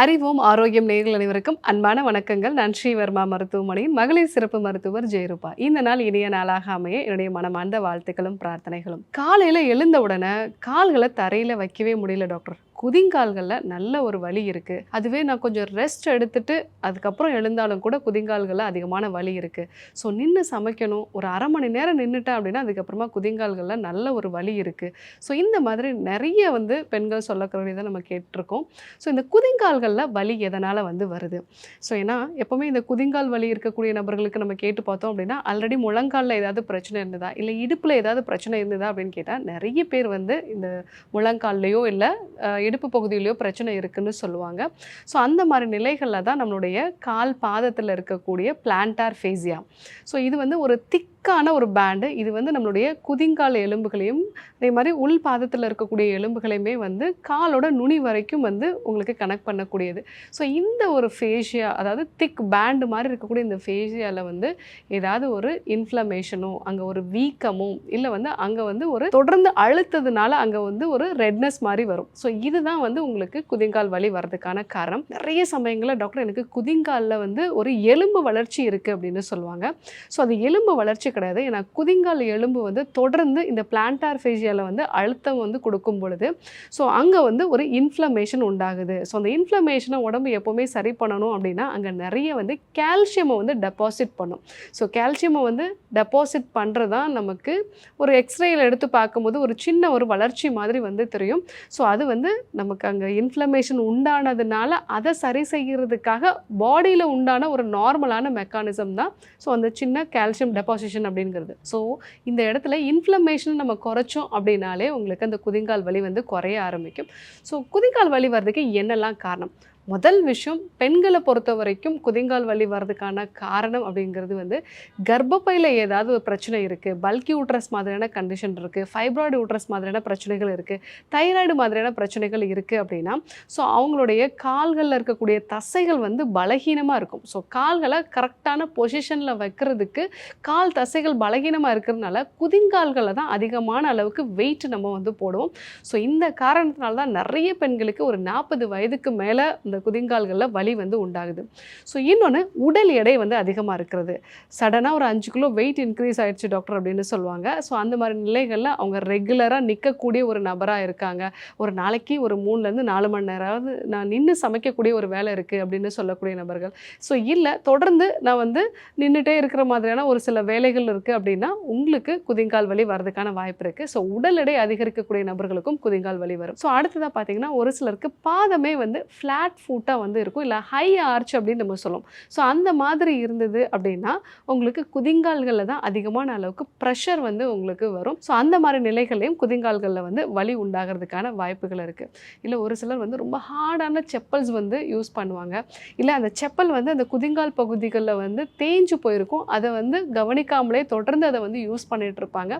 அறிவோம் ஆரோக்கியம் நேர்கள் அனைவருக்கும் அன்பான வணக்கங்கள். நான் ஸ்ரீவர்மா மருத்துவமனையின் மகளிர் சிறப்பு மருத்துவர் ஜெயரூபா. இந்த நாள் இனிய நாளாக அமைய என்னுடைய மனமார்ந்த வாழ்த்துக்களும் பிரார்த்தனைகளும். காலையில் எழுந்த உடனே கால்களை தரையில் வைக்கவே முடியல டாக்டர். குதிங்கால்களில் நல்ல ஒரு வலி இருக்குது அதுவே நான் கொஞ்சம் ரெஸ்ட் எடுத்துட்டு அதுக்கப்புறம் எழுந்தாலும் கூட குதிங்கால்களில் அதிகமான வலி இருக்குது ஸோ நின்று சமைக்கணும். ஒரு அரை மணி நேரம் நின்றுட்டேன் அப்படின்னா அதுக்கப்புறமா குதிங்கால்களில் நல்ல ஒரு வலி இருக்குது ஸோ இந்த மாதிரி நிறைய வந்து பெண்கள் சொல்லக்கூடியதை நம்ம கேட்டிருக்கோம். ஸோ இந்த குதிங்கால்களில் வலி எதனால் வந்து வருது? ஸோ ஏன்னா எப்போவுமே இந்த குதிங்கால் வலி இருக்கக்கூடிய நபர்களுக்கு நம்ம கேட்டு பார்த்தோம் அப்படின்னா ஆல்ரெடி முழங்காலில் ஏதாவது பிரச்சனை இருந்ததா? இல்லை இடுப்பில் ஏதாவது பிரச்சனை இருந்ததா அப்படின்னு கேட்டால் நிறைய பேர் வந்து இந்த முழங்கால்லையோ இல்லை இடுப்பு பகுதியிலையோ பிரச்சனை இருக்குன்னு சொல்லுவாங்க. ஸோ அந்த மாதிரி நிலைகளில் தான் நம்மளுடைய கால் பாதத்தில் இருக்கக்கூடிய பிளான்டார் ஃபேசியா ஸோ இது வந்து ஒரு திக் திக்கான ஒரு பேண்டு. இது வந்து நம்மளுடைய குதிங்கால் எலும்புகளையும் அதே மாதிரி உள் பாதத்தில் இருக்கக்கூடிய எலும்புகளையுமே வந்து காலோட நுனி வரைக்கும் வந்து உங்களுக்கு கனெக்ட் பண்ணக்கூடியது. ஸோ இந்த ஒரு ஃபேஷியா அதாவது திக் பேண்டு மாதிரி இருக்கக்கூடிய இந்த ஃபேஷியாவில் வந்து ஏதாவது ஒரு இன்ஃப்ளமேஷனோ அங்கே ஒரு வீக்கமோ இல்லை வந்து அங்கே வந்து ஒரு தொடர்ந்து அழுத்ததுனால அங்கே வந்து ஒரு ரெட்னஸ் மாதிரி வரும். ஸோ இதுதான் வந்து உங்களுக்கு குதிங்கால் வலி வர்றதுக்கான காரணம். நிறைய சமயங்களில் டாக்டர் எனக்கு குதிங்காலில் வந்து ஒரு எலும்பு வளர்ச்சி இருக்குது அப்படின்னு சொல்லுவாங்க. ஸோ அது எலும்பு வளர்ச்சி கிடையாது. ஏன்னா குதிங்கால் எலும்பு வந்து தொடர்ந்து இந்த பிளான்டார் ஃபேஷியாவில் வந்து அழுத்தம் வந்து கொடுக்கும் பொழுது ஸோ அங்கே வந்து ஒரு இன்ஃப்ளமேஷன் உண்டாகுது. ஸோ அந்த இன்ஃப்ளமேஷனை உடம்பு எப்போவுமே சரி பண்ணணும் அப்படின்னா அங்கே நிறைய வந்து கால்சியமை வந்து டெபாசிட் பண்ணும். ஸோ கால்சியமை வந்து டெபாசிட் பண்ணுறது தான் நமக்கு ஒரு எக்ஸ்ரேயில் எடுத்து பார்க்கும்போது ஒரு சின்ன ஒரு வளர்ச்சி மாதிரி வந்து தெரியும். ஸோ அது வந்து நமக்கு அங்கே இன்ஃப்ளமேஷன் உண்டானதுனால அதை சரி செய்கிறதுக்காக பாடியில் உண்டான ஒரு நார்மலான மெக்கானிசம் தான். ஸோ அந்த சின்ன கால்சியம் டெபாசிஷன் அப்படிங்கிறது. ஸோ இந்த இடத்துல இன்ஃப்ளமேஷன் நம்ம குறைச்சோம் அப்படின்னாலே உங்களுக்கு அந்த குதிங்கால் வலி வந்து குறைய ஆரம்பிக்கும். ஸோ குதிங்கால் வலி வர்றதுக்கு என்னெல்லாம் காரணம்? முதல் விஷயம் பெண்களை பொறுத்த வரைக்கும் குதிங்கால் வலி வர்றதுக்கான காரணம் அப்படிங்கிறது வந்து கர்ப்பப்பையில் ஏதாவது ஒரு பிரச்சனை இருக்குது பல்கி ஊட்ரஸ் மாதிரியான கண்டிஷன் இருக்குது ஃபைப்ராய்டு ஊட்ரஸ் மாதிரியான பிரச்சனைகள் இருக்குது தைராய்டு மாதிரியான பிரச்சனைகள் இருக்குது அப்படின்னா ஸோ அவங்களுடைய கால்களில் இருக்கக்கூடிய தசைகள் வந்து பலகீனமாக இருக்கும். ஸோ கால்களை கரெக்டான பொசிஷனில் வைக்கிறதுக்கு கால் தசைகள் பலகீனமாக இருக்கிறதுனால குதிங்கால்களை தான் அதிகமான அளவுக்கு வெயிட் நம்ம வந்து போடுவோம். ஸோ இந்த காரணத்தினால தான் நிறைய பெண்களுக்கு ஒரு நாற்பது வயதுக்கு மேலே இந்த குதிங்கால்களில் வலி வந்து உண்டாகுது. ஸோ இன்னொன்று உடல் எடை வந்து அதிகமாக இருக்கிறது. சடனாக ஒரு அஞ்சு கிலோ வெயிட் இன்க்ரீஸ் ஆயிடுச்சு டாக்டர் அப்படின்னு சொல்லுவாங்க. ஸோ அந்த மாதிரி நிலைகளில் அவங்க ரெகுலராக நிற்கக்கூடிய ஒரு நபராக இருக்காங்க. ஒரு நாளைக்கு ஒரு மூணுலேருந்து நாலு மணி நேரமாவது நான் நின்று சமைக்கக்கூடிய ஒரு வேலை இருக்குது அப்படின்னு சொல்லக்கூடிய நபர்கள். ஸோ இல்லை தொடர்ந்து நான் வந்து நின்றுட்டே இருக்கிற மாதிரியான ஒரு சில வேலைகள் இருக்குது அப்படின்னா உங்களுக்கு குதிங்கால் வலி வர்றதுக்கான வாய்ப்பு இருக்குது ஸோ உடல் எடை அதிகரிக்கக்கூடிய நபர்களுக்கும் குதிங்கால் வலி வரும். ஸோ அடுத்ததாக பார்த்தீங்கன்னா ஒரு சிலருக்கு பாதமே வந்து ஃப்ளாட் ஃபுட்டாக வந்து இருக்கும் இல்லை ஹை ஆர்ச் அப்படின்னு நம்ம சொல்லுவோம். ஸோ அந்த மாதிரி இருந்தது அப்படின்னா உங்களுக்கு குதிங்கால்களில் தான் அதிகமான அளவுக்கு ப்ரெஷர் வந்து உங்களுக்கு வரும். ஸோ அந்த மாதிரி நிலைகளையும் குதிங்கால்களில் வந்து வலி உண்டாகிறதுக்கான வாய்ப்புகள் இருக்குது இல்லை ஒரு சிலர் வந்து ரொம்ப ஹார்டான செப்பல்ஸ் வந்து யூஸ் பண்ணுவாங்க. இல்லை அந்த செப்பல் வந்து அந்த குதிங்கால் பகுதிகளில் வந்து தேஞ்சு போயிருக்கும். அதை வந்து கவனிக்காமலே தொடர்ந்து அதை வந்து யூஸ் பண்ணிகிட்ருப்பாங்க இருப்பாங்க.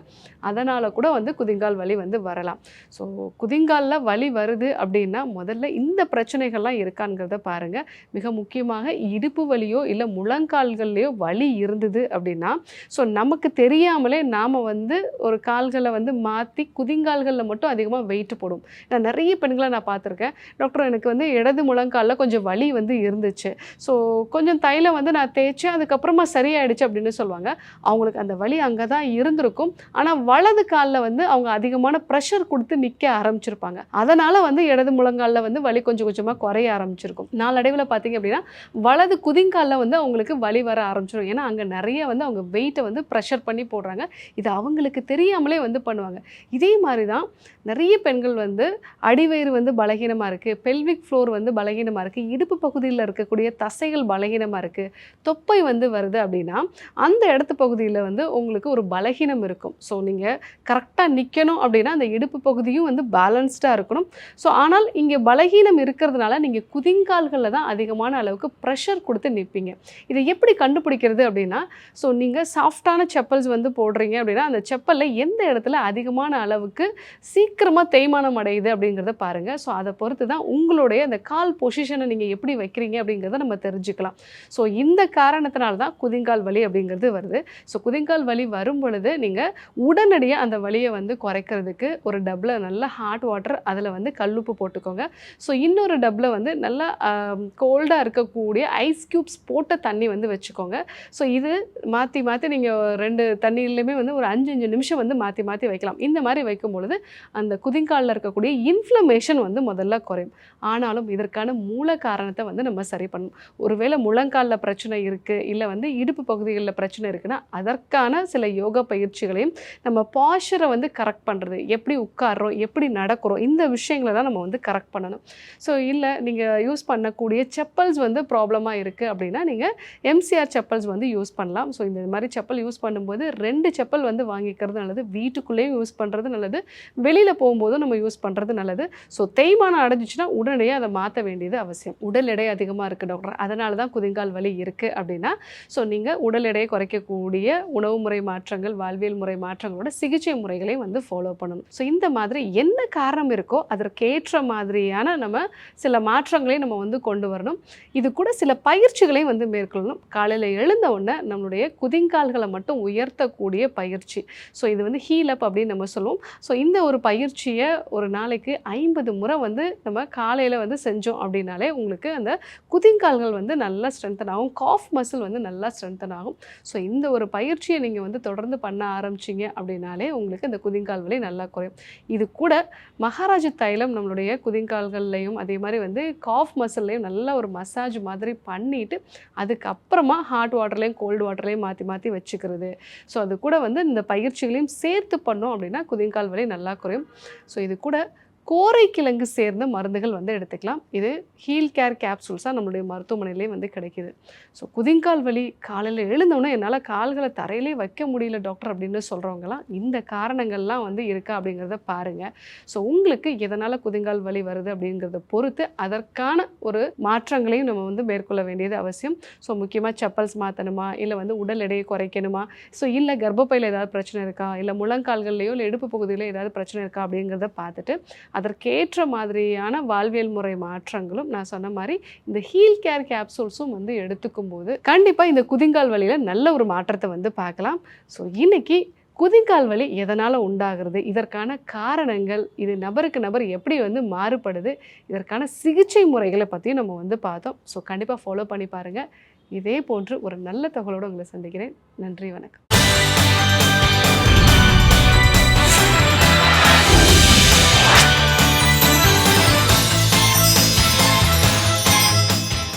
அதனால் கூட வந்து குதிங்கால் வலி வந்து வரலாம். ஸோ குதிங்காலில் வலி வருது அப்படின்னா முதல்ல இந்த பிரச்சனைகள்லாம் இருக்குது. இருக்காங்கிறத பாருங்கள் மிக முக்கியமாக இடுப்பு வலியோ இல்லை முழங்கால்கள்லையோ வலி இருந்தது அப்படின்னா ஸோ நமக்கு தெரியாமலே நாம் வந்து ஒரு கால்களை வந்து மாற்றி குதிங்கால்களில் மட்டும் அதிகமாக வெயிட் போடும். நான் நிறைய பெண்களை நான் பார்த்துருக்கேன். டாக்டர் எனக்கு வந்து இடது முழங்காலில் கொஞ்சம் வலி வந்து இருந்துச்சு. ஸோ கொஞ்சம் தைலம் வந்து நான் தேய்ச்சேன் அதுக்கப்புறமா சரியாயிடுச்சு அப்படின்னு சொல்லுவாங்க. அவங்களுக்கு அந்த வலி அங்கே தான் இருந்திருக்கும். ஆனால் வலது காலில் வந்து அவங்க அதிகமான ப்ரெஷர் கொடுத்து நிற்க ஆரம்பிச்சிருப்பாங்க. அதனால் வந்து இடது முழங்காலில் வந்து வலி கொஞ்சம் கொஞ்சமாக குறைய ஆரம்பிச்சிருக்கும். நாளடைவில் பார்த்தீங்க அப்படின்னா வலது குதிங்காலில் வந்து அவங்களுக்கு வலி வர ஆரம்பிச்சிடும் ஏன்னா அங்கே நிறைய வந்து அவங்க வெயிட்டை வந்து ப்ரெஷர் பண்ணி போடுறாங்க. இது அவங்களுக்கு தெரியாமலே வந்து பண்ணுவாங்க. இதே மாதிரி தான் நிறைய பெண்கள் வந்து அடிவயிறு வந்து பலகீனமாக இருக்குது பெல்விக் ஃப்ளோர் வந்து பலகீனமாக இருக்குது இடுப்பு பகுதியில் இருக்கக்கூடிய தசைகள் பலகீனமாக இருக்குது தொப்பை வந்து வருது அப்படின்னா அந்த இடத்து பகுதியில் வந்து உங்களுக்கு ஒரு பலகீனம் இருக்கும். ஸோ நீங்கள் கரெக்டாக நிற்கணும் அப்படின்னா அந்த இடுப்பு பகுதியும் வந்து பேலன்ஸ்டாக இருக்கணும். ஸோ ஆனால் இங்கே பலகீனம் இருக்கிறதுனால நீங்கள் குதிங்கால்களில் தான் அதிகமான அளவுக்கு ப்ரெஷர் கொடுத்து நிற்பீங்க இதை எப்படி கண்டுபிடிக்கிறது அப்படின்னா ஸோ நீங்கள் சாஃப்டான செப்பல்ஸ் வந்து போடுறீங்க அப்படின்னா அந்த செப்பலில் எந்த இடத்துல அதிகமான அளவுக்கு சீக்கிரமாக தேய்மானம் அடையுது அப்படிங்கிறத பாருங்கள் ஸோ அதை பொறுத்து தான் உங்களுடைய அந்த கால் பொசிஷனை நீங்கள் எப்படி வைக்கிறீங்க அப்படிங்கிறத நம்ம தெரிஞ்சுக்கலாம். ஸோ இந்த காரணத்தினால தான் குதிங்கால் வலி அப்படிங்கிறது வருது. ஸோ குதிங்கால் வலி வரும் பொழுது நீங்கள் உடனடியாக அந்த வலியை வந்து குறைக்கிறதுக்கு ஒரு டப்பில் நல்ல ஹாட் வாட்டர் அதில் வந்து கல்லுப்பு போட்டுக்கோங்க. ஸோ இன்னொரு டப்பில் வந்து நல்லா கோல்டாக இருக்கக்கூடிய ஐஸ் க்யூப்ஸ் போட்ட தண்ணி வந்து வச்சுக்கோங்க. ஸோ இது மாற்றி மாற்றி நீங்கள் ரெண்டு தண்ணியிலையுமே வந்து ஒரு அஞ்சு அஞ்சு நிமிஷம் வந்து மாற்றி மாற்றி வைக்கலாம். இந்த மாதிரி வைக்கும் பொழுது அந்த குதிங்காலில் இருக்கக்கூடிய இன்ஃப்ளமேஷன் வந்து முதல்ல குறையும். ஆனாலும் இதற்கான மூல காரணத்தை வந்து நம்ம சரி பண்ணணும். ஒருவேளை முழங்காலில் பிரச்சனை இருக்குது இல்லை வந்து இடுப்பு பகுதிகளில் பிரச்சனை இருக்குன்னா அதற்கான சில யோகா பயிற்சிகளையும் நம்ம பாஷரை வந்து கரெக்ட் பண்ணுறது எப்படி உட்கார்றோம் எப்படி நடக்கிறோம் இந்த விஷயங்களெல்லாம் நம்ம வந்து கரெக்ட் பண்ணணும். ஸோ இல்லை நீங்கள் யூஸ் பண்ணக்கூடிய செப்பல்ஸ் வந்து ப்ராப்ளமாக இருக்குது அப்படின்னா நீங்கள் எம்சிஆர் செப்பல்ஸ் வந்து யூஸ் பண்ணலாம். ஸோ இந்த மாதிரி செப்பல் யூஸ் பண்ணும்போது ரெண்டு செப்பல் வந்து வாங்கிக்கிறது நல்லது. வீட்டுக்குள்ளேயும் யூஸ் பண்ணுறது நல்லது. வெளியில் போகும்போதும் நம்ம யூஸ் பண்ணுறது நல்லது. ஸோ தேய்மானம் அடைஞ்சிச்சுன்னா உடனடியாக அதை மாற்ற வேண்டியது அவசியம். உடல் எடை அதிகமாக இருக்குது டாக்டர் அதனால தான் குதிங்கால் வலி இருக்குது அப்படின்னா ஸோ நீங்கள் உடல் எடையை குறைக்கக்கூடிய உணவு முறை மாற்றங்கள் வாழ்வியல் முறை மாற்றங்களோட சிகிச்சை முறைகளையும் வந்து ஃபாலோ பண்ணணும். ஸோ இந்த மாதிரி என்ன காரணம் இருக்கோ அதற்கேற்ற மாதிரியான நம்ம சில மாற்றங்களையும் நம்ம வந்து கொண்டு வரணும். இது கூட சில பயிற்சிகளையும் வந்து மேற்கொள்ளணும். காலையில் எழுந்த உடனே நம்மளுடைய குதிங்கால்களை மட்டும் உயர்த்தக்கூடிய பயிற்சி. ஸோ இது வந்து ஹீல் அப் அப்படின்னு நம்ம சொல்லுவோம். ஸோ இந்த ஒரு பயிற்சியை ஒரு நாளைக்கு ஐம்பது முறை வந்து நம்ம காலையில் வந்து செஞ்சோம் அப்படின்னாலே உங்களுக்கு அந்த குதிங்கால்கள் வந்து நல்லா ஸ்ட்ரென்தன் ஆகும். காஃப் மசில் வந்து நல்லா ஸ்ட்ரென்தன் ஆகும். ஸோ இந்த ஒரு பயிற்சியை நீங்கள் வந்து தொடர்ந்து பண்ண ஆரம்பிச்சிங்க அப்படின்னாலே உங்களுக்கு அந்த குதிங்கால் வலி நல்லா குறையும். இது கூட மகாராஜ தைலம் நம்மளுடைய குதிங்கால்கள்லையும் அதே மாதிரி வந்து காஃப் மசில்லையும் நல்ல ஒரு மசாஜ் மாதிரி பண்ணிவிட்டு அதுக்கப்புறமா ஹாட் வாட்டர்லேயும் கோல்டு வாட்டர்லேயும் மாற்றி மாற்றி வச்சுக்கிறது. ஸோ அது கூட வந்து இந்த பயிற்சிகளையும் சேர்த்து பண்ணோம் அப்படின்னா குதிங்கால் வலி நல்லா குறையும். ஸோ இது கூட கோரைக்கிழங்கு சேர்ந்த மருந்துகள் வந்து எடுத்துக்கலாம். இது ஹீல் கேர் கேப்சூல்ஸாக நம்மளுடைய மருத்துவமனையிலே வந்து கிடைக்கிது. ஸோ குதிங்கால் வலி காலையில் எழுந்தோன்னே என்னால் கால்களை தரையிலே வைக்க முடியல டாக்டர் அப்படின்னு சொல்கிறவங்கலாம் இந்த காரணங்கள்லாம் வந்து இருக்கா அப்படிங்கிறத பாருங்கள் ஸோ உங்களுக்கு எதனால் குதிங்கால் வலி வருது அப்படிங்கிறத பொறுத்து அதற்கான ஒரு மாற்றங்களையும் நம்ம வந்து மேற்கொள்ள வேண்டியது அவசியம். ஸோ முக்கியமாக செப்பல்ஸ் மாற்றணுமா இல்லை வந்து உடல் எடையை குறைக்கணுமா? ஸோ இல்லை கர்ப்பப்பையில் ஏதாவது பிரச்சனை இருக்கா? இல்லை முழங்கால்கள்லையோ இல்லை இடுப்பு பகுதியிலோ ஏதாவது பிரச்சனை இருக்கா அப்படிங்கிறத பார்த்துட்டு அதற்கேற்ற மாதிரியான வாழ்வியல் முறை மாற்றங்களும் நான் சொன்ன மாதிரி இந்த ஹீல் கேர் கேப்சூல்ஸும் வந்து எடுத்துக்கும் போது கண்டிப்பாக இந்த குதிங்கால் வழியில் நல்ல ஒரு மாற்றத்தை வந்து பார்க்கலாம். ஸோ இன்னைக்கு குதிங்கால் வலி எதனால் உண்டாகிறது? இதற்கான காரணங்கள் இது நபருக்கு நபர் எப்படி வந்து மாறுபடுது? இதற்கான சிகிச்சை முறைகளை பற்றியும் நம்ம வந்து பார்த்தோம். ஸோ கண்டிப்பாக ஃபாலோ பண்ணி பாருங்கள் இதே போன்று ஒரு நல்ல தகவலோடு உங்களை சந்திக்கிறேன். நன்றி வணக்கம்.